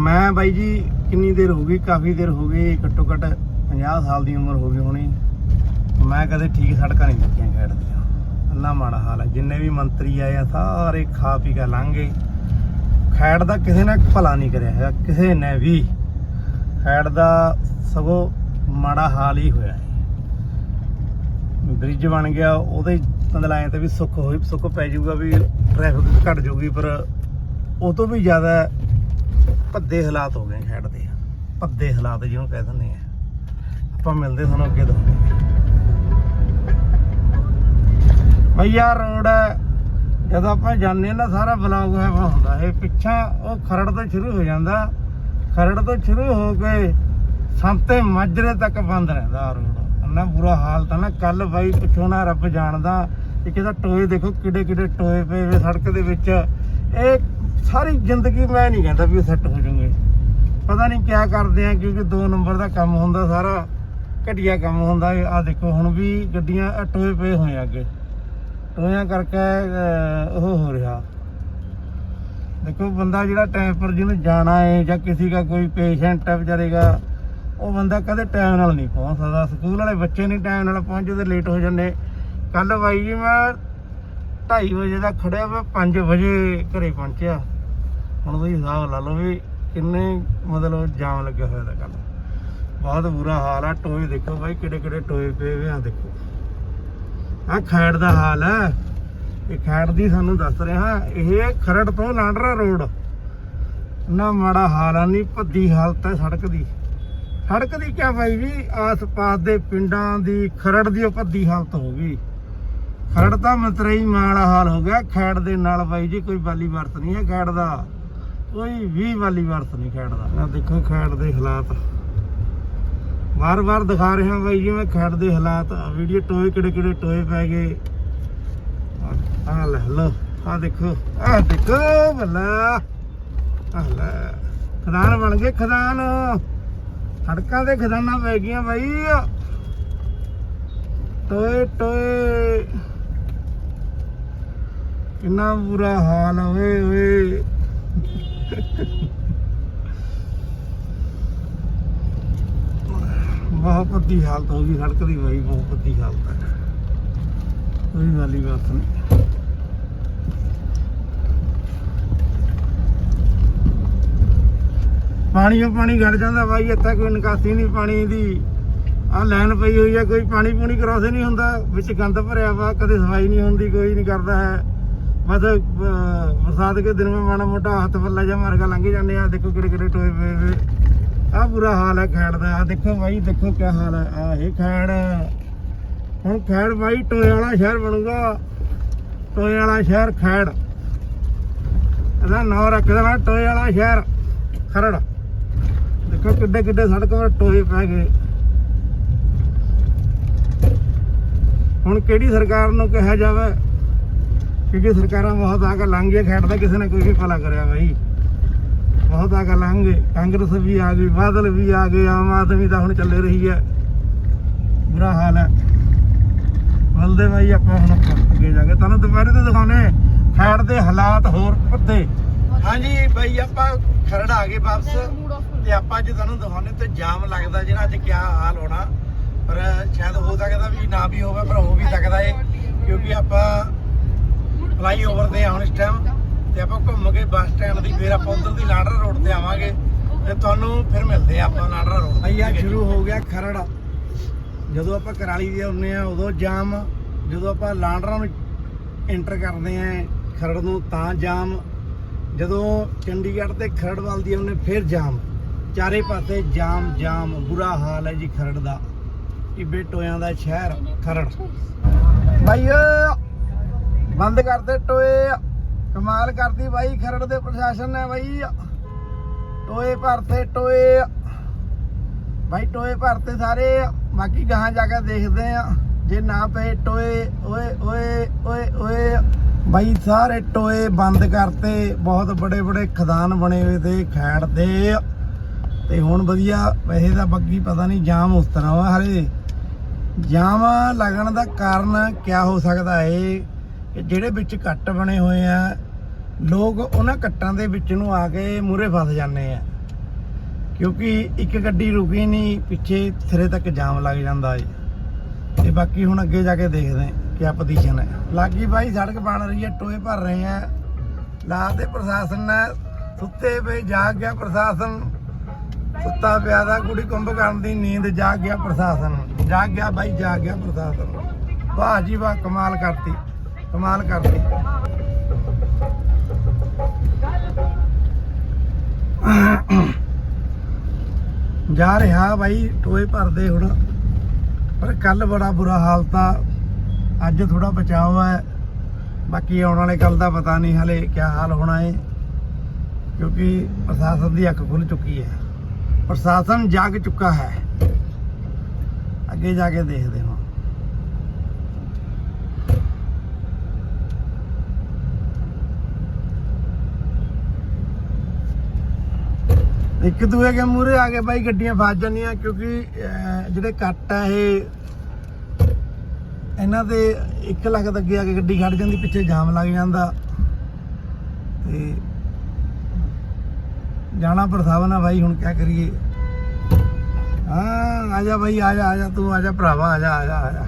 ਮੈਂ ਬਾਈ ਜੀ ਕਿੰਨੀ ਦੇਰ ਹੋ ਗਈ? ਕਾਫੀ ਦੇਰ ਹੋ ਗਈ। ਘੱਟੋ ਘੱਟ 50 ਸਾਲ ਦੀ ਉਮਰ ਹੋ ਗਈ ਹੋਣੀ। ਮੈਂ ਕਦੇ ਠੀਕ ਸੜਕਾਂ ਨਹੀਂ ਦੇਖੀਆਂ ਖੇਡ ਦੀਆਂ। ਅੱਲਾ ਮਾੜਾ ਹਾਲ ਹੈ। ਜਿੰਨੇ ਵੀ ਮੰਤਰੀ ਆਏ ਆ, ਸਾਰੇ ਖਾ ਪੀ ਕੇ ਲੰਘ। ਗਏ ਖੈੜ ਦਾ ਕਿਸੇ ਨੇ ਭਲਾ ਨਹੀਂ ਕਰਿਆ ਹੈਗਾ। ਕਿਸੇ ਨੇ ਵੀ। ਖੈੜ ਦਾ ਸਗੋਂ ਮਾੜਾ ਹਾਲ ਹੀ ਹੋਇਆ ਹੈ। ਬ੍ਰਿਜ ਬਣ ਗਿਆ। ਉਹਦੇ ਮਤਲਬ ਐਂ ਤੇ ਵੀ ਸੁੱਖ ਹੋਈ, ਸੁੱਖ ਪੈ ਜਾਊਗਾ ਵੀ ਟ੍ਰੈਫਿਕ ਘਟ ਜਾਊਗੀ, ਪਰ ਉਹ ਤੋਂ ਵੀ ਜ਼ਿਆਦਾ ਭੱਦੇ ਹਾਲਾਤ ਹੋ ਗਏ ਖੈੜ ਦੇ। ਭੱਦੇ ਹਾਲਾਤ ਜਿਹਨੂੰ ਕਹਿ ਦਿੰਦੇ ਆ। ਆਪਾਂ ਮਿਲਦੇ ਤੁਹਾਨੂੰ ਅੱਗੇ ਤੋਂ। ਭਈਆ ਰੋਡ ਜਦੋਂ ਆਪਾਂ ਜਾਂਦੇ ਨਾ, ਸਾਰਾ ਬਲੌਗ ਹੈ ਹੁੰਦਾ। ਇਹ ਪਿੱਛਾ ਉਹ ਖਰੜ ਤੋਂ ਸ਼ੁਰੂ ਹੋ ਜਾਂਦਾ। ਖਰੜ ਤੋਂ ਸ਼ੁਰੂ ਹੋ ਕੇ ਸੰਤੇ ਮਾਜਰੇ ਤੱਕ ਬੰਦ ਰਹਿੰਦਾ ਆਹ ਰੋਡ ਇੰਨਾ ਬੁਰਾ ਹਾਲ ਤਾਂ ਨਾ। ਕੱਲ ਬਾਈ ਪਿੱਛੋਂ ਨਾ ਰੱਬ ਜਾਣਦਾ। ਇੱਕ ਇਹਦਾ ਟੋਏ ਦੇਖੋ ਕਿੱਡੇ ਕਿੱਡੇ ਟੋਏ ਪਏ ਵੇ ਸੜਕ ਦੇ ਵਿੱਚ। ਇਹ ਸਾਰੀ ਜ਼ਿੰਦਗੀ ਮੈਂ ਨਹੀਂ ਕਹਿੰਦਾ ਵੀ ਸੈੱਟ ਹੋ ਜਾਊਗੇ। ਪਤਾ ਨਹੀਂ ਕਿਆ ਕਰਦੇ ਆ, ਕਿਉਂਕਿ 2 ਨੰਬਰ ਦਾ ਕੰਮ ਹੁੰਦਾ, ਸਾਰਾ ਘਟੀਆ ਕੰਮ ਹੁੰਦਾ। ਆ ਦੇਖੋ, ਹੁਣ ਵੀ ਗੱਡੀਆਂ ਟੋਏ ਪਏ ਹੋਏ ਆ ਅੱਗੇ। ਟੋਇਆਂ ਕਰਕੇ ਉਹ ਹੋ ਰਿਹਾ। ਦੇਖੋ, ਬੰਦਾ ਜਿਹੜਾ ਟਾਈਮ ਪਰ ਜਿਹਨੂੰ ਜਾਣਾ ਹੈ ਜਾਂ ਕਿਸੇ ਦਾ ਕੋਈ ਪੇਸ਼ੈਂਟ ਹੈ ਵਿਚਾਰੇਗਾ ਉਹ ਬੰਦਾ ਕਦੇ ਟਾਈਮ ਨਾਲ ਨਹੀਂ ਪਹੁੰਚ ਸਕਦਾ ਸਕੂਲ ਵਾਲੇ ਬੱਚੇ ਨਹੀਂ ਟਾਈਮ ਨਾਲ ਪਹੁੰਚਦੇ ਲੇਟ ਹੋ ਜਾਂਦੇ। ਕੱਲ ਬਾਈ ਜੀ, ਮੈਂ 2:30 ਵਜੇ ਦਾ ਖੜਿਆ ਮੈਂ 5 ਵਜੇ ਘਰੇ ਪਹੁੰਚਿਆ। ਹੁਣ ਤੁਸੀਂ ਹਿਸਾਬ ਲਾ ਲਓ ਵੀ ਕਿੰਨੇ ਮਤਲਬ ਜਾਮ ਲੱਗਿਆ ਹੋਇਆ ਦਾ ਕੱਲ ਬਹੁਤ ਬੁਰਾ ਹਾਲ ਆ, ਟੋਏ ਦੇਖੋ ਬਾਈ ਕਿਹੜੇ ਕਿਹੜੇ ਟੋਏ ਪਏ ਵੇ ਆ ਦੇਖੋ। ਆ ਖੈੜ ਦਾ ਹਾਲ ਹੈ ਇਹ ਖੈੜ ਦੀ ਸਾਨੂੰ ਦੱਸ ਰਿਹਾ, ਇਹ ਖਰੜ ਤੋਂ ਲਾਂਡਰਾ ਰੋਡ। ਨਾ ਮਾੜਾ ਹਾਲ ਆ ਨਹੀਂ ਭੱਦੀ ਹਾਲਤ ਹੈ ਸੜਕ ਦੀ। ਸੜਕ ਦੀ ਕਿਆ ਬਾਈ ਜੀ ਆਸ-ਪਾਸ ਦੇ ਪਿੰਡਾਂ ਦੀ, ਖਰੜ ਦੀ ਉਹ ਭੱਦੀ ਹਾਲਤ ਹੋ ਗਈ। ਖਰੜ ਤਾਂ ਮਤਰਈ ਮਾੜਾ ਹਾਲ ਹੋ ਗਿਆ। ਖੈੜ ਦੇ ਨਾਲ ਬਾਈ ਜੀ ਕੋਈ ਵਾਲੀ ਵਰਤ ਨਹੀਂ ਹੈ ਖੈੜ ਦਾ। ਕੋਈ ਵੀ ਵਾਲੀ ਵਰਤ ਨਹੀਂ ਖੈੜ ਦਾ। ਆ ਦੇਖੋ ਖੈੜ ਦੇ ਹਾਲਾਤ। ਵਾਰ-ਵਾਰ ਦਿਖਾ ਰਿਹਾ ਬਾਈ ਜੀ ਮੈਂ ਖੈੜ ਦੇ ਹਾਲਾਤ। ਵੀਡੀਓ ਟੋਏ ਕਿਹੜੇ ਕਿਹੜੇ ਟੋਏ ਪੈ ਗਏ। ਆ ਲੈ ਲੋ ਆ ਦੇਖੋ ਆ ਦੇਖੋ, ਬੱਲਾ। ਆ ਲੈ, ਖਦਾਨ ਬਣ ਗਏ ਖਦਾਨ। ਸੜਕਾਂ ਤੇ ਖਦਾਨਾਂ ਪੈ ਗਈਆਂ ਬਾਈ। ਟੋਏ ਟੋਏ। ਕਿੰਨਾ ਬੁਰਾ ਹਾਲ ਆ, ਓਏ ਓਏ। ਬਹੁਤ ਭੱਦੀ ਹਾਲਤ ਹੋ ਗਈ, ਸੜਕ ਦੀ ਬਾਈ, ਬਹੁਤ ਭੱਦੀ ਹਾਲਤ ਹੈ ਕੋਈ ਵਾਲੀ ਬਾਤ ਨਹੀਂ। ਪਾਣੀ ਉਹ ਪਾਣੀ ਘੜ ਜਾਂਦਾ ਬਾਈ, ਇੱਥੇ ਕੋਈ ਨਿਕਾਸੀ ਨਹੀਂ ਪਾਣੀ ਦੀ। ਆ ਲਾਈਨ ਪਈ ਹੋਈ ਆ, ਕੋਈ ਪਾਣੀ ਪੂਣੀ ਕਰਾਸ ਨਹੀਂ ਹੁੰਦਾ, ਵਿੱਚ ਗੰਦ ਭਰਿਆ ਵਾ, ਕਦੇ ਸਫ਼ਾਈ ਨਹੀਂ ਹੁੰਦੀ, ਕੋਈ ਨਹੀਂ ਕਰਦਾ ਹੈ। ਬਸ ਬਰਸਾਤ ਕੇ ਦਿਨ ਵਿੱਚ ਮਾੜਾ ਮੋਟਾ ਹੱਥ ਪੱਲਾ ਜਾਂ ਮਾਰਗਾ ਲੰਘ ਜਾਂਦੇ ਆ। ਦੇਖੋ ਕਿਹੜੇ ਕਿਹੜੇ ਟੋਏ ਪਏ ਵੇ ਆ। ਬੁਰਾ ਹਾਲ ਹੈ ਖੈੜ ਦਾ। ਆ ਦੇਖੋ ਬਾਈ, ਦੇਖੋ ਕੀ ਹਾਲ ਹੈ ਆ ਇਹ ਖੈੜ ਹੁਣ ਖੈੜ ਬਾਈ ਟੋਏ ਵਾਲਾ ਸ਼ਹਿਰ ਬਣੂਗਾ। ਟੋਏ ਵਾਲਾ ਸ਼ਹਿਰ ਖੈੜ। ਇਹਦਾ ਨਾਂ ਰੱਖ ਦੇਣਾ, ਟੋਏ ਵਾਲਾ ਸ਼ਹਿਰ ਖਰੜ। ਦੇਖੋ ਕਿੱਡੇ ਕਿੱਡੇ ਸੜਕ 'ਤੇ ਟੋਏ ਪੈ ਗਏ। ਹੁਣ ਕਿਹੜੀ ਸਰਕਾਰ ਨੂੰ ਕਿਹਾ ਜਾਵੇ? ਕਿਉਂਕਿ ਸਰਕਾਰਾਂ ਬਹੁਤ ਆ ਕੇ ਲੰਘ ਗਈਆਂ ਦਾ ਕਿਸੇ ਨੇ ਕੋਈ ਵੀ ਭਲਾ ਕਰਿਆ ਬਾਈ। ਬਹੁਤ ਆ ਕੇ ਲੰਘ ਗਏ। ਕਾਂਗਰਸ ਵੀ ਆ ਗਈ, ਬਾਦਲ ਵੀ ਆ ਗਏ, ਆਮ ਆਦਮੀ ਤਾਂ ਹੁਣ ਚੱਲੇ ਰਹੀ ਹੈ। ਬੁਰਾ ਹਾਲ ਹੈ। ਬਲਦੇ ਬਾਈ ਆਪਾਂ ਹੁਣ ਅੱਗੇ ਜਾ ਕੇ। ਤੁਹਾਨੂੰ ਦੁਪਹਿਰੇ ਤੇ ਦਿਖਾਉਣੇ ਖੈੜ ਦੇ ਹਾਲਾਤ ਹੋਰ ਭੱਦੇ ਹਾਂਜੀ ਬਾਈ, ਆਪਾਂ ਖਰੜ ਆ ਗਏ ਵਾਪਸ। ਤੇ ਆਪਾਂ ਅੱਜ ਤੁਹਾਨੂੰ ਦਿਖਾਉਣੇ ਤੇ ਜਾਮ ਲੱਗਦਾ ਜਿਹੜਾ ਅੱਜ ਕਿਆ ਹਾਲ ਹੋਣਾ। ਪਰ ਸ਼ਾਇਦ ਹੋ ਸਕਦਾ ਵੀ ਨਾ ਵੀ ਹੋਵੇ, ਪਰ ਹੋ ਵੀ ਸਕਦਾ ਏ। ਕਿਉਂਕਿ ਆਪਾਂ ਫਲਾਈਓਵਰ ਤੇ ਆ ਇਸ ਟਾਈਮ ਤੇ ਆਪਾਂ ਘੁੰਮ ਕੇ ਬੱਸ ਸਟੈਂਡ ਦੀ, ਫਿਰ ਆਪਾਂ ਉਧਰ ਦੀ ਲਾਂਡਰਾ ਰੋਡ ਤੇ ਆਵਾਂਗੇ ਤੇ ਤੁਹਾਨੂੰ ਫਿਰ ਮਿਲਦੇ ਆ ਆਪਾਂ ਲਾਂਡਰਾ ਰੋਡ ਭਈਆ ਸ਼ੁਰੂ ਹੋ ਗਿਆ ਖਰੜ। ਜਦੋਂ ਆਪਾਂ ਕਰਾਲੀ ਦੇ ਆਉਂਦੇ ਆ ਉਦੋਂ ਜਾਮ। ਜਦੋਂ ਆਪਾਂ ਲਾਂਡਰਾ ਨੂੰ ਐਂਟਰ ਕਰਦੇ ਆ ਖਰੜ ਨੂੰ, ਤਾਂ ਜਾਮ। ਜਦੋਂ ਚੰਡੀਗੜ੍ਹ ਤੇ ਖਰੜ ਵੱਲ ਦੀ ਆਉਂਦੇ, ਫਿਰ ਜਾਮ। ਚਾਰੇ ਪਾਸੇ ਜਾਮ ਜਾਮ। ਬੁਰਾ ਹਾਲ ਹੈ ਜੀ ਖਰੜ ਦਾ। ਟਿੱਬੇ ਟੋਇਆਂ ਦਾ ਸ਼ਹਿਰ, ਖਰੜ। ਭਾਈ ਬੰਦ ਕਰਦੇ ਟੋਏ ਕਮਾਲ ਕਰਦੀ ਬਾਈ, ਖਰੜ ਦੇ ਪ੍ਰਸ਼ਾਸਨ ਨੇ ਬਾਈ। ਟੋਏ ਭਰਤੇ, ਟੋਏ। ਬਾਈ, ਟੋਏ ਭਰਤੇ ਸਾਰੇ। ਬਾਕੀ ਗਾਹਾਂ ਜਾ ਕੇ ਦੇਖਦੇ ਆ। ਜੇ ਨਾ ਪਏ ਟੋਏ, ਓਏ ਓਏ ਓਏ ਓਏ। ਬਾਈ, ਸਾਰੇ ਟੋਏ ਬੰਦ ਕਰਤੇ। ਬਹੁਤ ਬੜੇ ਬੜੇ ਖਦਾਨ ਬਣੇ ਹੋਏ ਤੇ ਖੈੜ ਦੇ। ਤੇ ਹੁਣ ਵਧੀਆ, ਵੈਸੇ ਤਾਂ ਬੱਗੀ ਪਤਾ ਨਹੀਂ ਜਾਮ ਉਸ ਤਰ੍ਹਾਂ ਵਾ ਹਰੇ। ਜਾਮ ਲੱਗਣ ਦਾ ਕਾਰਨ ਕਿਆ ਹੋ ਸਕਦਾ ਏ? ਕਿ ਜਿਹੜੇ ਵਿੱਚ ਕੱਟ ਬਣੇ ਹੋਏ ਆ, ਲੋਕ ਉਹਨਾਂ ਕੱਟਾਂ ਦੇ ਵਿੱਚ ਨੂੰ ਆ ਕੇ ਮੂਰੇ ਫਸ ਜਾਂਦੇ ਆ। ਕਿਉਂਕਿ ਇੱਕ ਗੱਡੀ ਰੁਕੀ ਨਹੀਂ, ਪਿੱਛੇ ਸਿਰੇ ਤੱਕ ਜਾਮ ਲੱਗ ਜਾਂਦਾ ਏ। ਤੇ ਬਾਕੀ ਹੁਣ ਅੱਗੇ ਜਾ ਕੇ ਦੇਖਦੇ ਹਾਂ ਕਿਆ ਪੋਜੀਸ਼ਨ ਹੈ। ਲਾਗੀ ਬਾਈ, ਸੜਕ ਬਣ ਰਹੀ ਹੈ, ਟੋਏ ਭਰ ਰਹੇ ਆ। ਲਾ ਤੇ ਪ੍ਰਸ਼ਾਸਨ ਨੇ ਸੁੱਤੇ ਪਏ, ਜਾਗ ਗਿਆ ਪ੍ਰਸ਼ਾਸਨ। ਸੁੱਤਾ ਪਿਆ ਦਾ ਕੁੜੀ ਕੁੰਭ ਕਰਨ ਦੀ ਨੀਂਦ, ਜਾਗ ਗਿਆ ਪ੍ਰਸ਼ਾਸਨ। ਜਾਗ ਗਿਆ ਬਾਈ, ਜਾਗ ਗਿਆ ਪ੍ਰਸ਼ਾਸਨ। ਵਾਹ ਜੀ ਵਾਹ, ਕਮਾਲ ਕਰਤੀ। ਕਮਾਲ ਕਰਤੀ ਜਾ ਰਿਹਾ ਬਾਈ, ਟੋਏ ਭਰਦੇ ਹੁਣ। ਪਰ ਕੱਲ ਬੜਾ ਬੁਰਾ ਹਾਲ ਤਾਂ ਅੱਜ ਥੋੜਾ ਬਚਾਅ ਹੈ। ਬਾਕੀ ਆਉਣ ਵਾਲੇ ਕੱਲ ਦਾ ਪਤਾ ਨਹੀਂ ਹਲੇ ਕੀ ਹਾਲ ਹੋਣਾ ਹੈ ਕਿਉਂਕਿ ਪ੍ਰਸ਼ਾਸਨ ਦੀ ਅੱਖ ਖੁੱਲ ਚੁੱਕੀ ਹੈ। ਪ੍ਰਸ਼ਾਸਨ ਜਾਗ ਚੁੱਕਾ ਹੈ। ਅੱਗੇ ਜਾ ਕੇ ਦੇਖਦੇ ਹਾਂ। ਇੱਕ ਦੂਏ ਕੇ ਮੂਰੇ ਆ ਕੇ ਬਾਈ ਗੱਡੀਆਂ ਫਸ ਜਾਂਦੀਆਂ ਕਿਉਂਕਿ ਜਿਹੜੇ ਕੱਟ ਆ ਇਹ, ਇਹਨਾਂ ਦੇ 1 ਲੱਖ ਦੇ ਅੱਗੇ ਆ ਕੇ ਗੱਡੀ ਖੜ ਜਾਂਦੀ, ਪਿੱਛੇ ਜਾਮ ਲੱਗ ਜਾਂਦਾ। ਤੇ ਜਾਣਾ ਪਰਸਾਵਨ ਬਾਈ, ਹੁਣ ਕੀ ਕਰੀਏ? ਹਾਂ, ਆ ਜਾ ਬਾਈ, ਆ ਜਾ ਆ ਜਾ ਤੂੰ, ਆ ਜਾ ਭਰਾਵਾ ਆ ਜਾ ਆ ਜਾ।